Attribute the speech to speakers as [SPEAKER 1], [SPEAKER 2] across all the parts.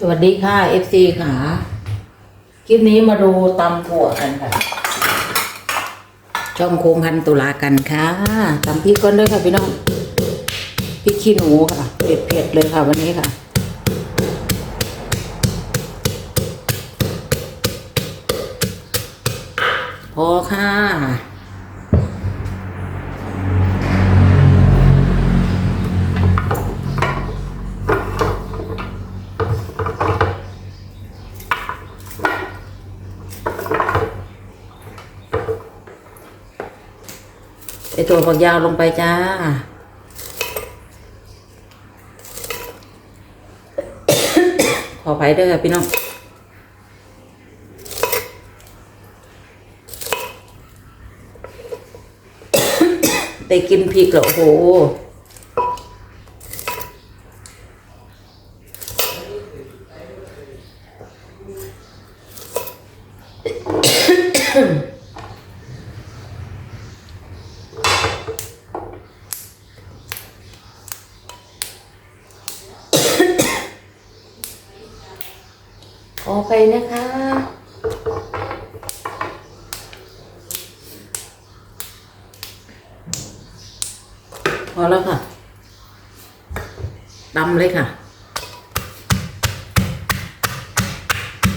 [SPEAKER 1] สวัสดีค่ะ FC ค่ะ คลิปนี้มาดูตำถั่วกันค่ะ ช่องโคงพันตุลากันค่ะตำพริกก้นด้วยค่ะพี่น้องพริกขี้หนูค่ะ เผ็ดๆเลยค่ะวันนี้ค่ะ พอค่ะ ไอตัวฝักยาวลงไปจ้า ขอไปเด้อค่ะพี่น้องได้กินพริกแล้วโอ้โห อไปนะคะ พอแล้วค่ะตำเลยค่ะ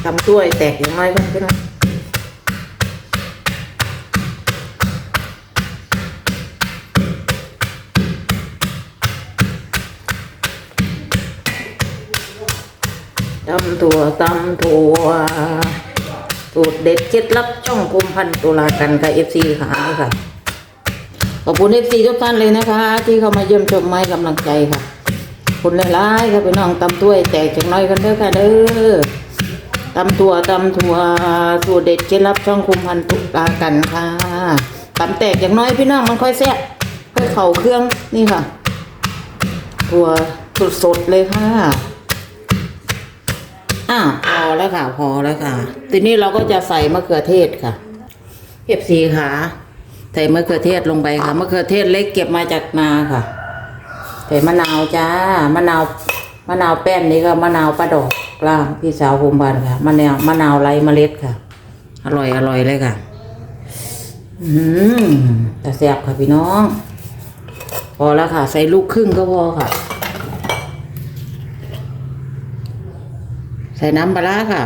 [SPEAKER 1] ตำด้วยแตกอย่างไรก็พี่น้อง ตำถั่วตำถั่วสูตรเด็ดเคล็ดลับช่องคุมพันตุลากันกับเอฟซีค่ะค่ะขอบคุณเอฟซีทุกท่านเลยนะคะ ที่เข้ามาเยี่ยมชมให้กำลังใจค่ะคุณหลายๆค่ะพี่น้องตำถ้วยแตกจากน้อยกันเด้อค่ะเด้อตำถั่วตำถั่วสูตรเด็ดเคล็ดลับช่องคุมพันตุลากันค่ะตำแตกจากน้อยพี่น้องมันค่อยแซ่บค่อยเข่าเครื่องนี่ค่ะ ถั่วสดๆเลยค่ะ อ้าวพอแล้วค่ะ พอแล้วค่ะ ทีนี้เราก็จะใส่มะเขือเทศค่ะเอฟซีค่ะใส่มะเขือเทศลงไปค่ะมะเขือเทศเล็กเก็บมาจากนาค่ะใส่มะนาวจ้ามะนาวมะนาวแป้นนี่ก็มะนาวประดอกล่างพี่สาวภูมิบานค่ะมะนาวมะนาวไรเมล็ดค่ะ อร่อยอร่อยเลยค่ะ อืมแต่แซ่บค่ะพี่น้อง พอแล้วค่ะ ใส่ลูกครึ่งก็พอค่ะ ใส่น้ำปลาค่ะ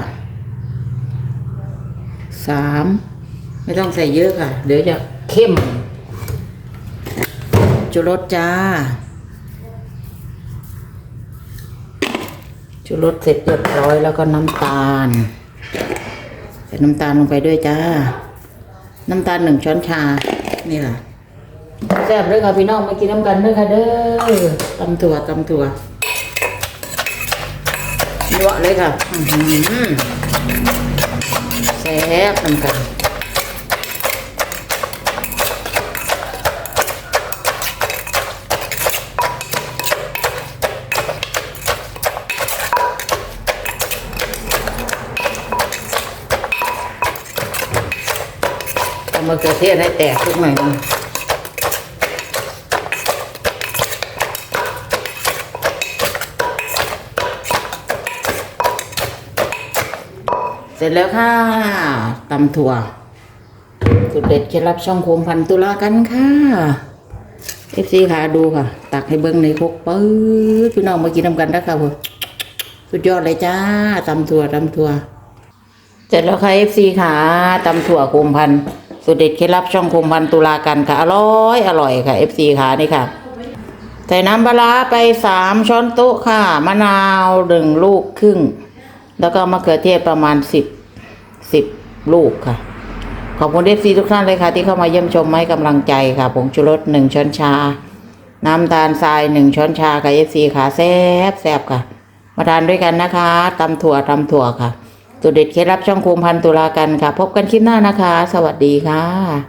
[SPEAKER 1] สามไม่ต้องใส่เยอะค่ะ เดี๋ยวจะเข้ม จุรสจ้า จุรสเสร็จเรียบร้อยแล้วก็น้ำตาล ใส่น้ำตาลลงไปด้วยจ้า น้ำตาลหนึ่งช้อนชา นี่ค่ะแซ่บเลยค่ะพี่น้องมากินน้ำกันด้วยค่ะเด้อตำถั่วตำถั่ว ยั่วเลยค่ะแซ่บกันเอามะเขือเทศให้แตกทุกหน่อยนึง ร็จแล้วค่ะตำถั่วสุดเด็ดเคล็ดลับช่องโคมพันตุลากันค่ะเอฟซีค่ะดูค่ะ ตักให้เบิ้งในคกปื๊ดพี่น้องมากินน้ำกันนะคะผมสุดยอดเลยจ้าตำถั่วตำถั่วเสร็จแล้วค่ะ FC ค่ะตำถั่วโคมพันสุดเด็ดเคล็ดลับช่องโคมพันตุลากันค่ะ อร่อยอร่อยค่ะ FC ค่ะนี่ค่ะใส่น้ำปลาไปสามช้อนโต๊ะค่ะ มะนาวหนึ่งลูกครึ่ง แล้วก็มะเขือเทศประมาณสิบสิบลูกค่ะ ขอบคุณ FC ทุกท่านเลยค่ะ ที่เข้ามาเยี่ยมชมให้กำลังใจค่ะผงชูรสหนึ่งช้อนชา น้ำตาลทรายหนึ่งช้อนชาค่ะ FC ค่ะแซ่บแซ่บค่ะ มาทานด้วยกันนะคะตำถั่วตำถั่วค่ะสุดเด็ดเคล็ดลับช่องโคมพันตุลากันค่ะ พบกันคลิปหน้านะคะ สวัสดีค่ะ